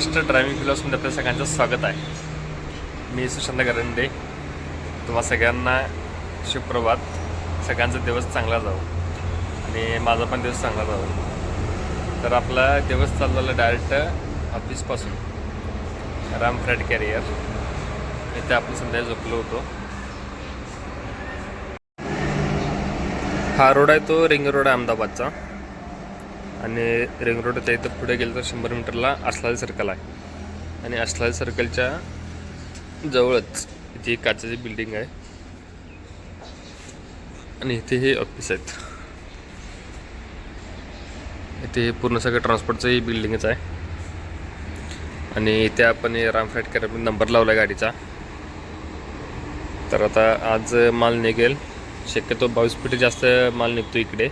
Maharashtra driving क्लासमध्ये आपल्या सगळ्यांचं स्वागत आहे. मी सुशांत गरंडे. तुम्हा सगळ्यांना सुप्रभात सगळ्यांचा दिवस चांगला जावो. आणि माझा पण दिवस चांगला जाऊ तर आपला दिवस चाललेला डायरेक्ट ऑफिसपासून. Ram freight carrier. इथे आपण संध्या झोपलो होतो. हा रोड आहे तो रिंग रोड आहे अहमदाबादचा. आणि रिंग रोडच्या इथं पुढे गेलं तर शंभर मीटरला असलाल सर्कल आहे. आणि असलाल सर्कलच्या जवळच इथे एक काचेची बिल्डिंग आहे. आणि इथे हे ऑफिस आहेत. इथे हे पूर्ण सगळं ट्रान्सपोर्टचं ही बिल्डिंगच आहे. आणि इथे आपण हे राम नंबर लावला आहे गाडीचा. तर आता आज माल निघेल. शक्यतो बावीस फुटे जास्त माल निघतो इकडे.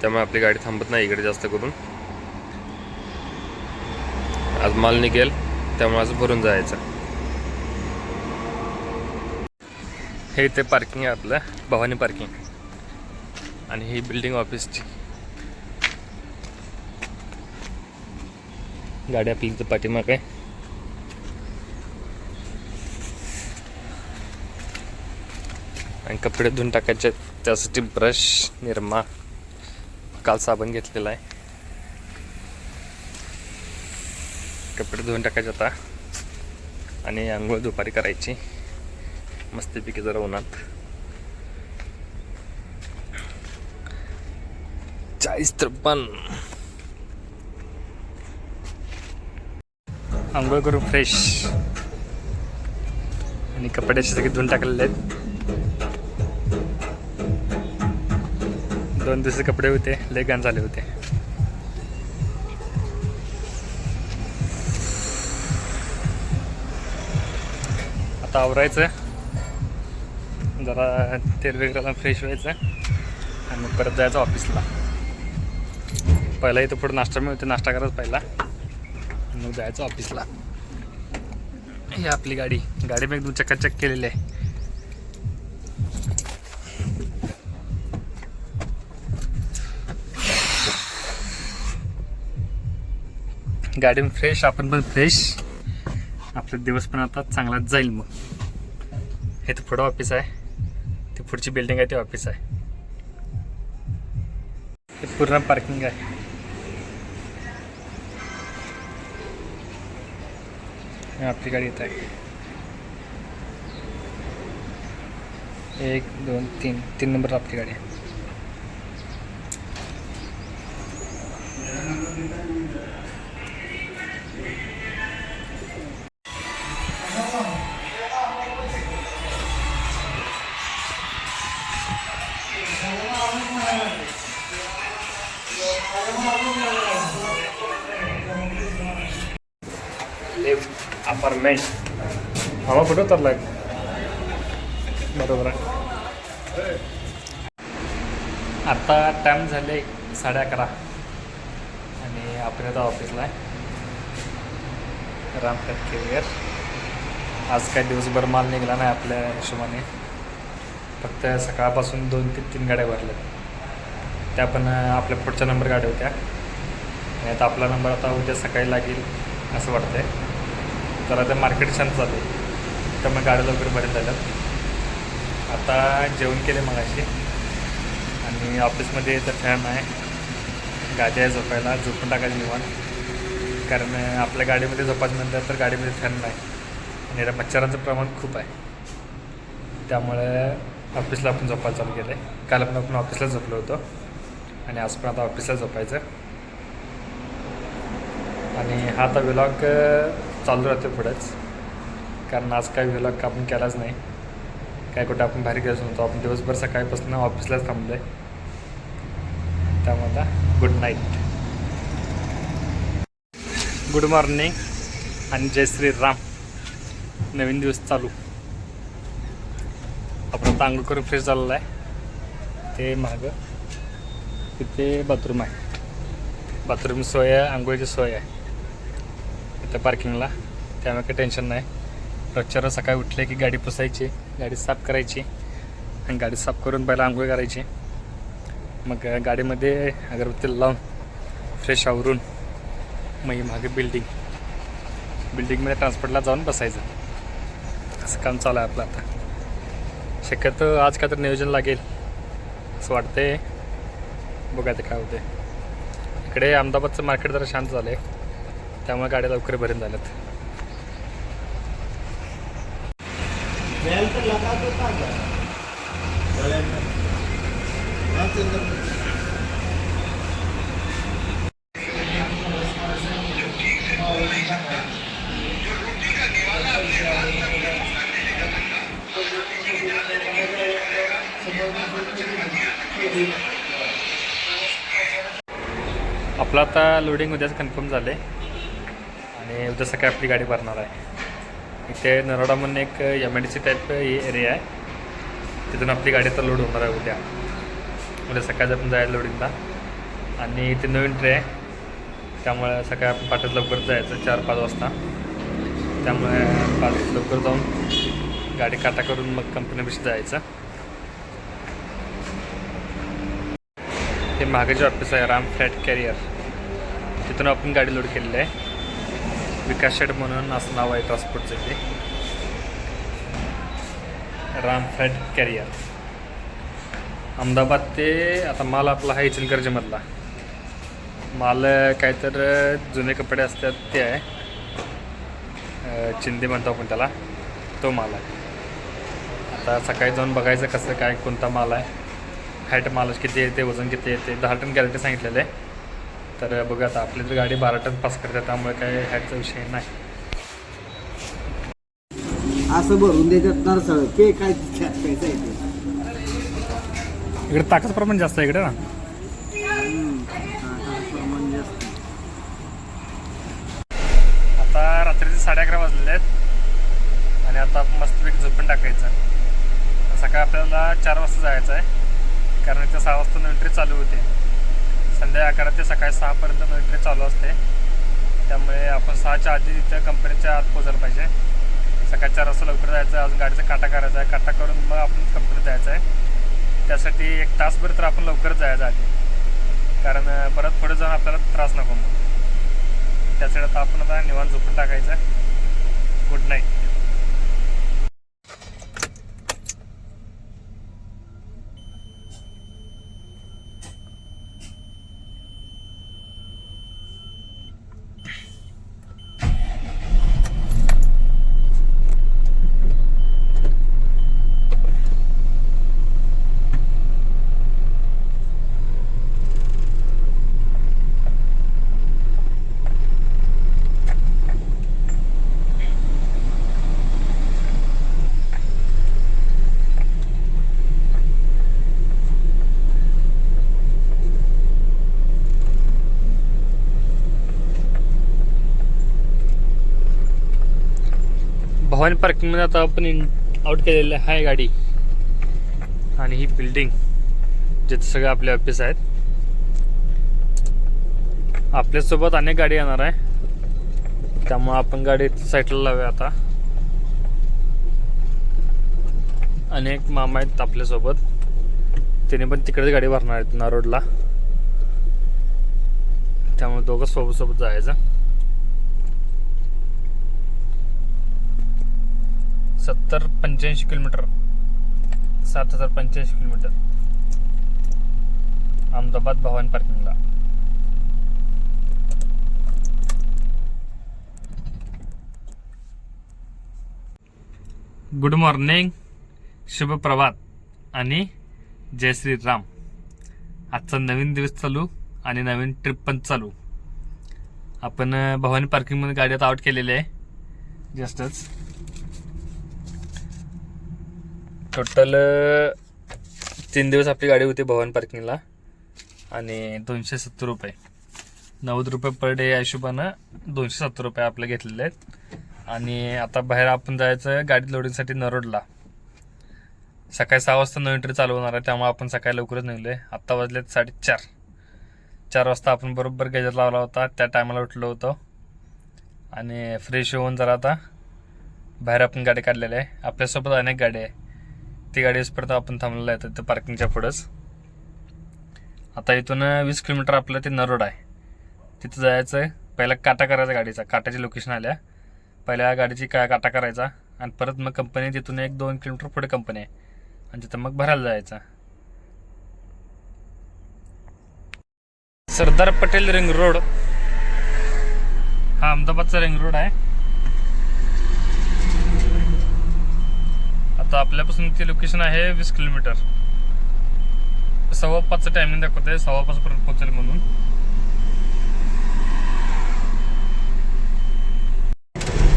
त्यामुळे आपली गाडी थांबत नाही इकडे जास्त करून. आज माल निघेल त्यामुळे आज भरून जायचं. हे इथे पार्किंग आहे आपलं भवानी पार्किंग आणि ही बिल्डिंग ऑफिसची गाडी आपली इथं पाठीमाग आहे. आणि कपडे धुवून टाकायचे त्यासाठी ब्रश निरमा. काल साबण घेतलेला आहे. कपडे धुवून टाकायचे आता. आणि आंघोळ दुपारी करायची. मस्तपैकी जरा उन्हात. चाळीस त्रेपन्न. आंघोळ करू फ्रेश आणि कपडे सगळे धुवून टाकलेले आहेत. दोन दिवस कपडे होते लय घाण झाले होते. आता आवरायचं. जरा तेल वगैरे फ्रेश व्हायचं आणि मग परत जायचं ऑफिसला पहिला इथं पुढे नाश्ता मिळते नाश्ता करायचा पहिला. मग जायचं ऑफिसला ही आपली गाडी. गाडी मी एकदम चक्काचक केलेली आहे. गाडी फ्रेश आपण पण फ्रेश. आपला दिवस पण आता चांगलाच जाईल मग. हे तर पुढं ऑफिस आहे. ती पुढची बिल्डिंग आहे ते ऑफिस आहे. हे पूर्ण पार्किंग आहे. आपली गाडी येत आहे. एक दोन तीन. तीन नंबर आपली गाडी आहे. लिफ्ट अपार्टमेंट मामा कुठं उतरलाय बरोबर आहे आता टाईम झाले साडे अकरा. आणि आपण आता ऑफिसला आहे. रामकट केरियर आज काय दिवसभर माल निघाला नाही आपल्या हिशोबाने. फक्त सकाळपासून दोन ते तीन गाड्या भरल्या. त्या पण आपल्या पुढच्या नंबर गाड्या होत्या. आणि आता आपला नंबर आता उद्या सकाळी लागेल असं वाटतंय. तर आता मार्केट छान चालू आहे तर मग गाड्या लवकर भरत झाल्यात. आता जेवण केले मगाशी. आणि ऑफिसमध्ये तर फॅन आहे. गादी आहे झोपायला. झोपून टाकायची निवांत. कारण आपल्या गाडीमध्ये झोपायचं म्हणतात तर गाडीमध्ये फॅन नाही. आणि याला मच्छरांचं प्रमाण खूप आहे. त्यामुळे ऑफिसला आपण झोपायला चालू केलं आहे काल पण आपण ऑफिसला झोपलो होतो. आणि आज पण आता ऑफिसला झोपायचं. आणि हा आता विलॉग चालू राहते पुढंच. कारण आज काही विलॉग आपण केलाच नाही. काय कुठं आपण बाहेर गेलो नव्हतो आपण दिवसभर सकाळपासून ऑफिसलाच थांबलो आहे त्यामुळे आता गुड नाईट गुड मॉर्निंग आणि जय श्री राम नवीन दिवस चालू. आपण आता आंघोळ करून फ्रेश झालेला आहे. ते मागं. तिथे बाथरूम आहे. बाथरूम सोय आहे आंघोळीची सोय आहे. इथं पार्किंगला त्यामुळे काही टेन्शन नाही. रोजच्या रोज सकाळी उठले की गाडी पुसायची गाडी साफ करायची आणि गाडी साफ करून पहिला आंघोळ करायची. मग गाडीमध्ये अगरबत्ती लावून फ्रेश आवरून मग ही मागे बिल्डिंग बिल्डिंगमध्ये ट्रान्सपोर्टला जाऊन बसायचं. असं काम चालू आहे आपलं आता. शक्यतो आज काय तर नियोजन लागेल असं वाटतंय. बघा ते काय होते इकडे अहमदाबादचं मार्केट जरा शांत झालं आहे त्यामुळे गाड्या लवकर भरून झाल्यात. आपलं आता लोडिंग उद्याच कन्फर्म झालं आहे आणि उद्या सकाळी आपली गाडी भरणार आहे. इथे नरोडा म्हणून एक M I D C type area आहे. तिथून आपली गाडी तर लोड होणार आहे उद्या. उद्या सकाळी आपण जायला लोडिंगला आणि इथे नवीन ट्रे आहे. त्यामुळे सकाळी आपण पाठच लवकर जायचं चार पाच वाजता. त्यामुळे पाच लवकर जाऊन गाडी काटा करून मग कंपनीपेक्षा जायचं. हे मागे ऑफिस आहे राम फ्लॅट कॅरियर तिथून आपण गाडी लोड केलेली आहे. विकास शेट म्हणून असं नाव आहे ट्रान्सपोर्टचं ते. राम कॅरियर. अहमदाबाद ते आता माल आपला हा इचलकरंजीमधला माल काय तर जुने कपडे असतात ते आहे. चिंदे चिंदी म्हणतो आपण त्याला. तो माल आहे. आता सकाळी जाऊन बघायचं कसं काय कोणता माल आहे. हाईट माल किती येते वजन किती येते दहा टन गॅरंटी सांगितलेलं आहे. तर बघा आता आपली तर गाडी बारा टन पास करते त्यामुळे काय हाईटचा विषय नाही. असं भरून देतात नरसळ ते काय इकडे ताकद प्रमाण जास्त आहे इकडे ना? आता रात्रीचे साडे अकरा वाजलेले आहेत आणि आता मस्तपैकी झोपून टाकायचं. सकाळी आपल्याला चार वाजता जायचं आहे. कारण इथे सहा वाजता ट्रे चालू होते. संध्याकाळी अकरा ते सकाळी सहापर्यंत मिलिटरी चालू असते. त्यामुळे आपण सहाच्या आधी तिथं कंपनीच्या आत पोचायला पाहिजे. सकाळी चार वाजता लवकर जायचं अजून गाडीचा काटा करायचा आहे काटा करून मग आपण कंपनीत जायचं आहे. त्यासाठी एक तासभर तर आपण लवकरच जायचं आधी. कारण परत पुढे जाऊन आपल्याला त्रास नको मग त्यासाठी आता आपण आता निवांत झोपून टाकायचं. गुड नाईट भवानी पार्किंगमध्ये आता आपण इन आउट केलेलं आहे गाडी. आणि ही बिल्डिंग जिथे सगळे आपले ऑफिस आहेत. आपल्यासोबत अनेक गाडी येणार आहे. त्यामुळे आपण गाडी साईडला लावूया आता. अनेक मामा आहेत आपल्यासोबत. त्याने पण तिकडेच गाडी भरणार आहेत नारोडला त्यामुळे दोघं सोबत सोबत जायचं. सत्तर पंच्याऐंशी किलोमीटर. सात हजार पंच्याऐंशी किलोमीटर. अहमदाबाद भवानी पार्किंगला. गुड मॉर्निंग शुभ प्रभात आणि जय श्रीराम. आजचा नवीन दिवस चालू आणि नवीन ट्रिप पण चालू. आपण भवानी पार्किंगमध्ये गाडी आता आउट केलेली आहे. जस्टच. टोटल तीन दिवस आपली गाडी होती भवन पार्किंगला आणि दोनशे सत्तर रुपये. नव्वद रुपये पर डे या हिशोबानं दोनशे सत्तर रुपये आपले घेतलेले आहेत. आणि आता बाहेर आपण जायचं गाडी लोडिंगसाठी नरोडला. सकाळी सहा वाजता नवीन ट्रेन चालू होणार आहे त्यामुळे आपण सकाळी लवकरच निघलो आहे आत्ता वाजलेत साडेचार. चार वाजता आपण बरोबर गॅजेट लावला होता त्या टायमाला उठलो होतो. आणि फ्रेश होऊन जरा आता बाहेर आपण गाडी काढलेली आहे. आपल्यासोबत अनेक गाडी आहे. ती गाडी परत आपण थांबलेलं आहे तिथं पार्किंगच्या पुढंच. आता इथून वीस किलोमीटर आपलं ते नरोड आहे. तिथं जायचं आहे पहिला काटा करायचा गाडीचा. काटाची लोकेशन आल्या. पहिल्या गाडीची का काटा करायचा. आणि परत मग कंपनी तिथून एक दोन किलोमीटर पुढे कंपनी आहे. आणि तिथं मग भरायला जायचा. Sardar Patel ring road. हा अहमदाबादचा रिंग रोड आहे. आता आपल्यापासून ते लोकेशन आहे वीस किलोमीटर सव्वा पाचचं टायमिंग दाखवत आहे सव्वा पाच पोहोचेल म्हणून.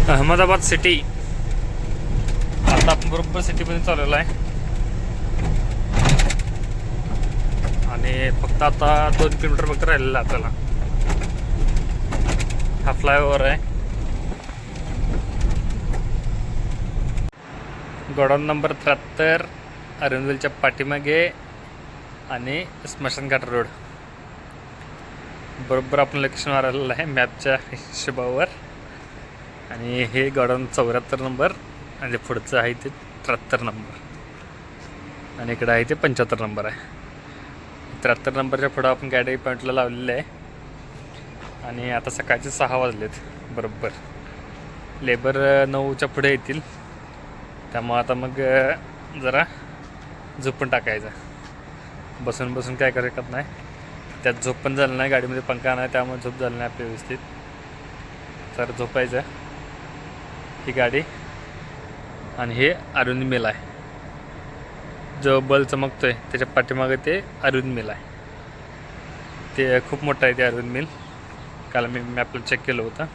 अहमदाबाद सिटी आता आपण बरोबर सिटीमध्ये चाललेला आहे. आणि फक्त आता दोन किलोमीटर फक्त राहिलेलं आपल्याला. हा फ्लायओव्हर आहे. गोडाऊन नंबर त्र्याहत्तर अरुंदलच्या पाठीमागे आणि स्मशानघाट रोड. बरोबर आपण लोकेशन आलेलं आहे मॅपच्या हिशोबावर. आणि हे गोडाऊन चौऱ्याहत्तर नंबर आणि पुढचं आहे ते त्र्याहत्तर नंबर. आणि इकडं आहे ते पंच्याहत्तर नंबर आहे. त्र्याहत्तर नंबरच्या पुढं आपण गाडी पॉईंटला लावलेलं आहे. आणि आता सकाळचे सहा वाजलेत. बरोबर. लेबर नऊच्या पुढे येतील. त्यामुळं आता मग जरा झोपून टाकायचं. बसून बसून काय करू शकत नाही. त्यात झोप पण झालं नाही गाडीमध्ये पंखा नाही त्यामुळे झोप झाली नाही आपली व्यवस्थित. तर झोपायचं. ही गाडी आणि हे अरुण मिल आहे. जो बल चमकतो आहे त्याच्या पाठीमागे ते अरुण मिल आहे. ते खूप मोठं आहे ते अरुण मिल. काल मी मॅपला चेक केलं होतं.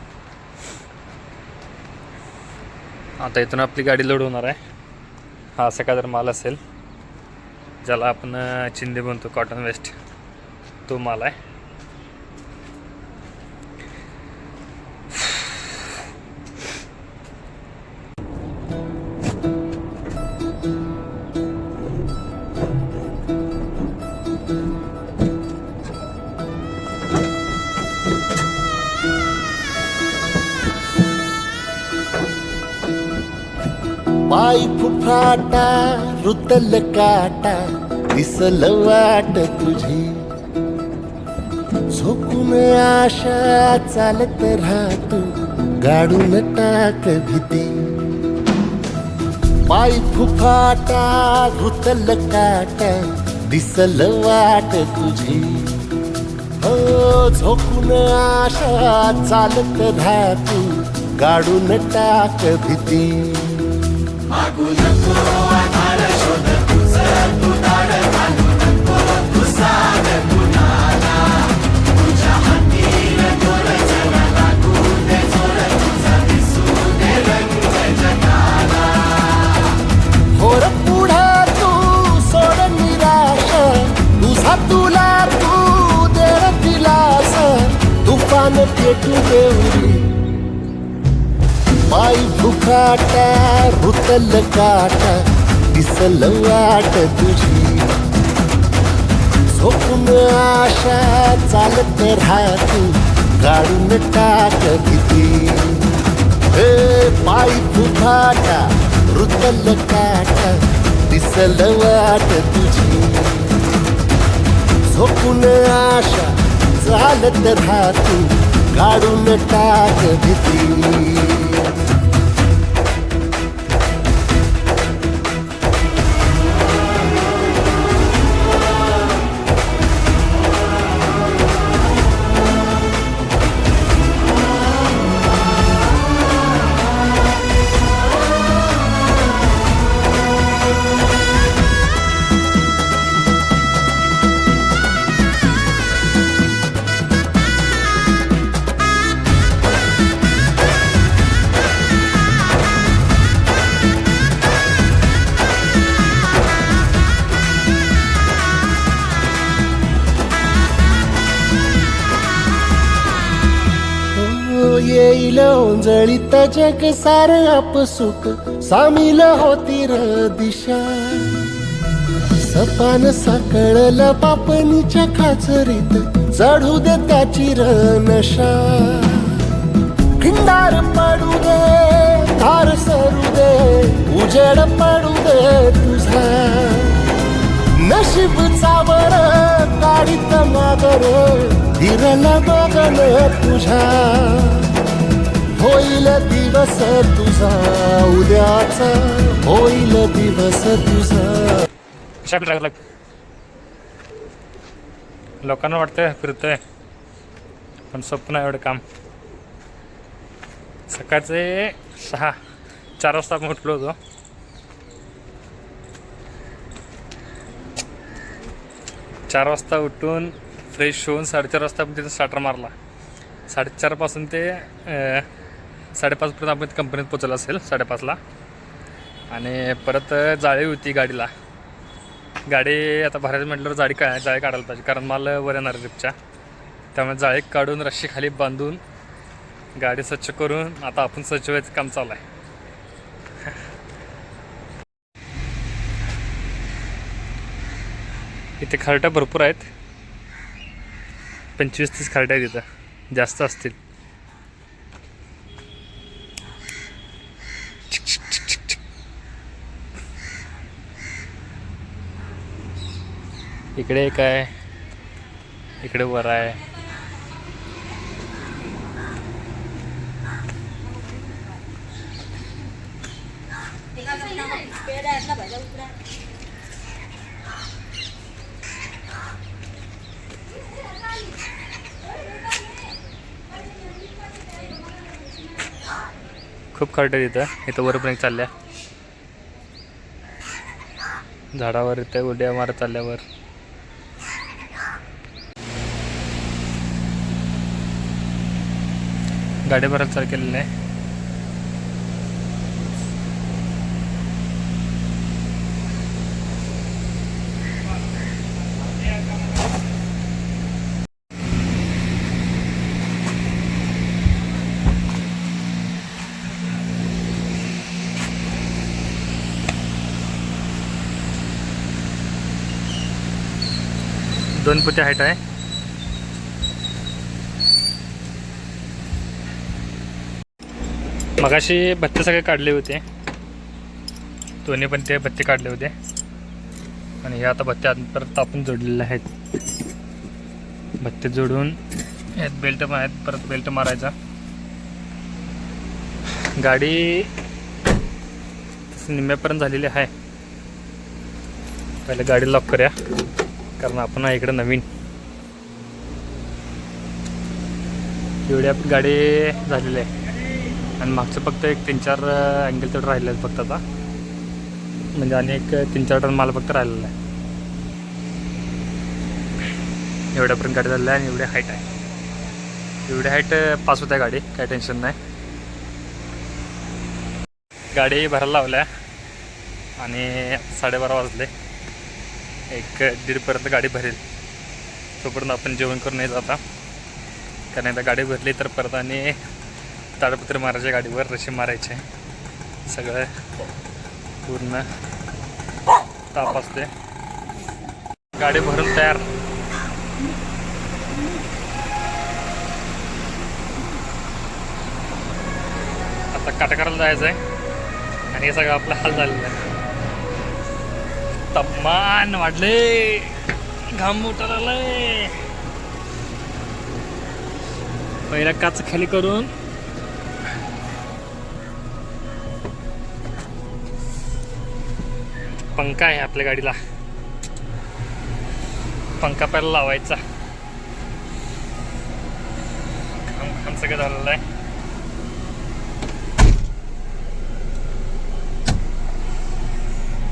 आता इथून आपली गाडी लोड होणार आहे. हा असा काय जर माल असेल. ज्याला आपण चिंदे म्हणतो कॉटन वेस्ट तो माल आहे. रुतल काटा दिसल वाट तुझी. झोकून आशा चालत राहतो गाडून टाक भीती. पाय फुफाटा घुतल काटा दिसल वाट तुझी. हो झोकून आशा चालत राहतो गाडून टाक भीती. तुला तू देर दिलास. तुफान पेटू देवरी पाय भुकाटा रुतल काटा. दिसल वाट तुझी. झोपून आशा चालत राहतो. गाडून टाक किती. हे पाय फुफाटा रुतल काटा दिसल वाट तुझी. झोपून आशा चालत राहतो. गाडून टाक भीती जग सार आपसुक सामील होती र दिशा. सपान साकळला पापणीच्या खाचरीत चढू दे त्याची र नशा खिंडार पडू दे धार सरू दे उजेड पडू दे तुझा. नशीब चावर काढीत मागर धीरला बघन तुझ्या होईल दिवस तुझा उद्याचा होईल दिवस तुझा. कशा लागला लोकांना वाटतंय फिरतोय पण स्वप्न आहे एवढं काम. सकाळचे सहा चार वाजता आपण उठलो होतो. चार वाजता उठून फ्रेश होऊन साडेचार वाजता आपण तिथं स्टार्टर मारला. साडेचारपासून ते साडेपाचपर्यंत आपण कंपनीत पोचलं असेल साडेपाचला. आणि परत जाळी होती गाडीला. गाडी आता भरायचं म्हटल्यावर जाळी काय जाळी काढायला पाहिजे कारण मला वर येणार रिपच्या. त्यामुळे जाळी काढून रशी खाली बांधून गाडी स्वच्छ करून आता आपण स्वच्छ व्हायचं काम चालू आहे. इथे खारट्या भरपूर आहेत. पंचवीस तीस खारट्या आहेत इथं. जास्त असतील. इकडे एक आहे. इकडे वर आहे. खूप खरटे तिथं इथं. वर पण एक चालल्या. झाडावर इथं उड्या मारत चालल्यावर. गाडी भरायला चालू केलेलं आहे. दोन पुत्या हाईट आहे. मगाशी भत्ते सगळे काढले होते. दोन्ही पण ते भत्ते काढले होते. आणि हे आता भत्ते परत आपण जोडलेले आहेत. भत्ते जोडून यात बेल्ट पण आहेत परत बेल्ट मारायचा. गाडी निम्म्यापर्यंत झालेली आहे. पहिले गाडी लॉक करूया कारण आपण आहे इकडं नवीन. एवढी आपली गाडी झालेली आहे. आणि मागचं फक्त एक तीन चार अँगल तेवढं राहिलं आहे फक्त आता. म्हणजे आणि एक तीन चार टन माल फक्त राहिलेला आहे. एवढ्यापर्यंत गाडी झालेली आहे आणि एवढी हाईट आहे. एवढी हाईट पास होत आहे गाडी काही टेन्शन नाही. गाडी भरायला लावल्या. आणि साडेबारा वाजले. एक दीडपर्यंत गाडी भरेल. तोपर्यंत आपण जेवण करून येत आता. कारण एकदा गाडी भरली तर परत आणि ताडपत्री मारायच्या गाडीवर रशी मारायचे. सगळं पूर्ण ताप असते गाडी भरून तयार. आता काटाकाराला जायचं आहे आणि हे सगळं आपला हाल झालेला आहे. तापमान वाढले. घाम उतरलाय. पहिला काच खाली करून पंखा आहे आपल्या गाडीला. पंखा पहिला लावायचा. घाम घाम सगळं झालेलं आहे.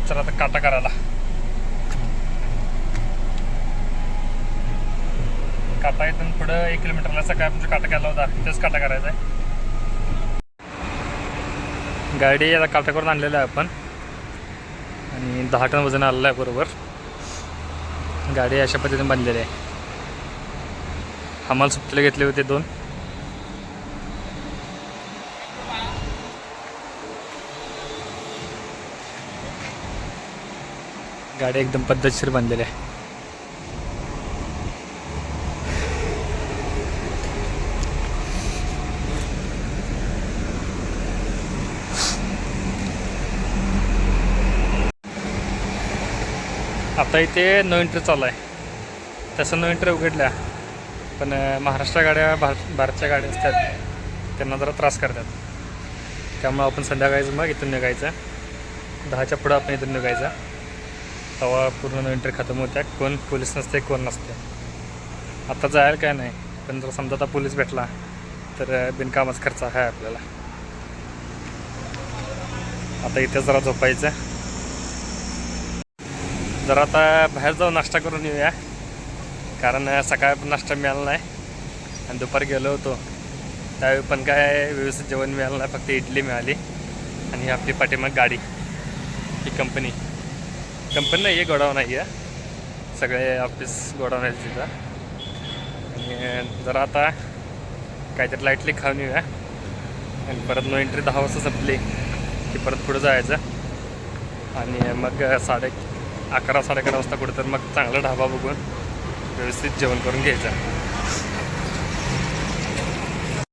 चला आता काटा करायला. काटा इथून पुढं एक किलोमीटरला सकाळी म्हणजे काटा केला होता. तिथेच काटा करायचा आहे. गाडी आता काटा करून आणलेला आहे आपण. आणि दहा टन वजन आलेलं आहे बरोबर. गाडी अशा पद्धतीने बांधलेली आहे. हमाल सुट्टीला घेतले होते दोन. गाडी एकदम पद्धतशीर बांधलेली आहे. आता इथे नो एंट्री चालू आहे. तसं नो एंट्री उघडल्या पण महाराष्ट्र गाड्या भार भारतच्या गाड्या असतात त्यांना जरा त्रास करतात. त्यामुळं आपण संध्याकाळीच मग इथून निघायचं. दहाच्या पुढं आपण इथून निघायचं. तेव्हा पूर्ण एंट्री खतम होत्या. कोण पोलीस नसते कोण नसते. आता जायला काय नाही पण जर समजा आता पोलीस भेटला तर बिनकामच खर्च आहे आपल्याला. आता इथे जरा झोपायचं. जरा आता बाहेर जाऊन नाश्ता करून येऊया. कारण सकाळी पण नाश्ता मिळाला नाही. आणि दुपारी गेलो होतो. त्यावेळी पण काय व्यवस्थित जेवण मिळालं नाही. फक्त इडली मिळाली आणि ही आपली पाठीमाग गाडी. ही कंपनी कंपनी नाही आहे गोडाऊन आहे. आहे सगळे ऑफिस गोडाऊन आहे तिथं. आणि जरा आता काहीतरी लाईटली खाऊन येऊया. आणि परत नो एंट्री दहा वाजता संपली की परत पुढं जायचं. आणि मग साडे अकरा साडे अकरा वाजता कुठं तर मग चांगला ढाबा बघून व्यवस्थित जेवण करून घ्यायचं.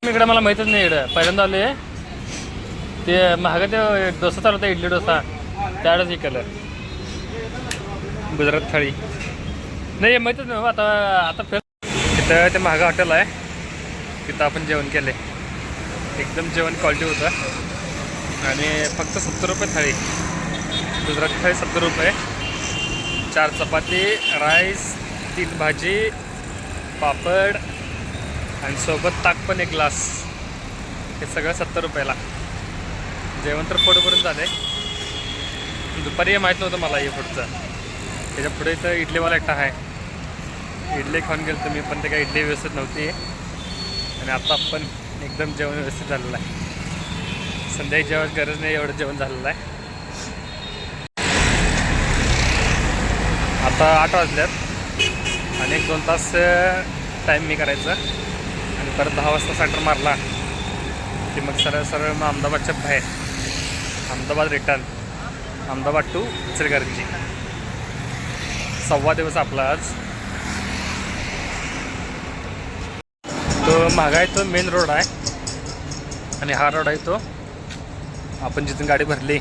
इकडे मला माहीतच नाही इकडं. पहिल्यांदा आले ते महाग ते डोसा चालू होता इडली डोसा. त्यावेळेस हे गुजरात थाळी. नाही माहीतच नाही हो, आता आता फिर तिथं ते महागा हॉटेल आहे. तिथं आपण जेवण केले एकदम जेवण क्वालिटी होतं. आणि फक्त सत्तर रुपये थाळी. गुजरात थाळी सत्तर रुपये. चार चपाती राईस तीन भाजी पापड आणि सोबत ताक पण एक ग्लास. हे सगळं सत्तर रुपयाला. जेवण तर पोटपर्यंत झालं दुपारी हे माहीत नव्हतं मला हे पुढचं. त्याच्या पुढे तर इडलीवाला एकटा आहे. इडली खाऊन गेलो तुम्ही पण ते काही इडली व्यवस्थित नव्हती. आणि आता पण एकदम जेवण व्यवस्थित झालेलं आहे. संध्याकाळी जेवण गरज नाही एवढं जेवण झालेलं आहे. आता आठ वाजल्यात. आणि एक दोन तास टाईम मी करायचं. आणि परत दहा वाजता सेंटर मारला की मग सरळ सरळ मग अहमदाबादच्या बाहेर. अहमदाबाद रिटर्न अहमदाबाद टू इचलकरंजी सव्वा दिवस आपला आज. तो महागाय तो मेन रोड आहे. आणि हा रोड आहे तो आपण जिथून गाडी भरली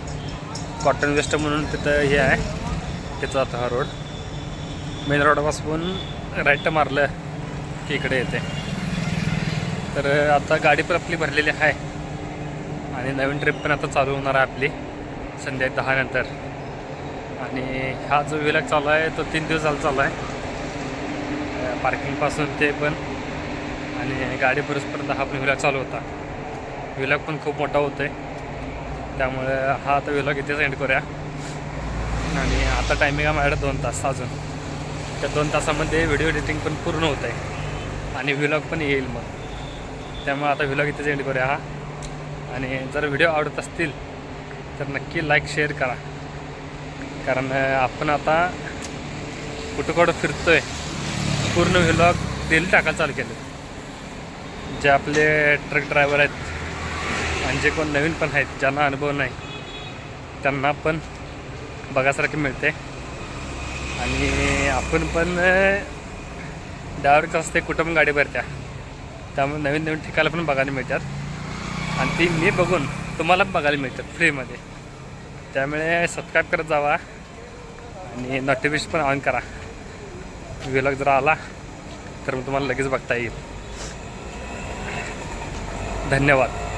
कॉटन वेस्ट म्हणून तिथं हे आहे. तिथं जातो हा रोड मेन रोडपासून राईट मारलं की इकडे येते. तर आता गाडी पण आपली भरलेली आहे. आणि नवीन ट्रिप पण आता चालू होणार आहे आपली संध्याकाळी दहा नंतर. आणि हा जो विलग चालू आहे तो तीन दिवस झाला चालू आहे. पार्किंगपासून ते पण. आणि गाडी भरूसपर्यंत हा पण विलग चालू होता. विलग पण खूप मोठा होतो आहे त्यामुळे हा आता विलग इथेच एंड करूया. आणि आता टायमिंग आहे माझ्याकडे दोन तास अजून. त्या दोन तासामध्ये व्हिडिओ एडिटिंग पण पूर्ण होत आहे. आणि व्हिलॉग पण येईल मग. त्यामुळे आता व्हिलॉग इथेच एंड करूया हा. आणि जर व्हिडिओ आवडत असतील तर नक्की लाईक शेअर करा. कारण आपण आता कुठं कुठं फिरतो आहे पूर्ण व्हिलॉग डेली टाकायला चालू केलं. जे आपले ट्रक ड्रायव्हर आहेत आणि जे कोण नवीन पण आहेत ज्यांना अनुभव नाही त्यांना पण बघासारखे मिळते आणि आपण पण डायरेक्ट असते कुठं पण गाडी भरत्या. त्यामुळे नवीन नवीन ठिकाणं पण बघायला मिळतात. आणि ती मी बघून तुम्हाला बघायला मिळतात फ्रीमध्ये. त्यामुळे सबस्क्राईब करत जावा आणि नोटिफिकेशन पण ऑन करा. व्हिलॉग जर आला तर मग तुम्हाला लगेच बघता येईल. धन्यवाद.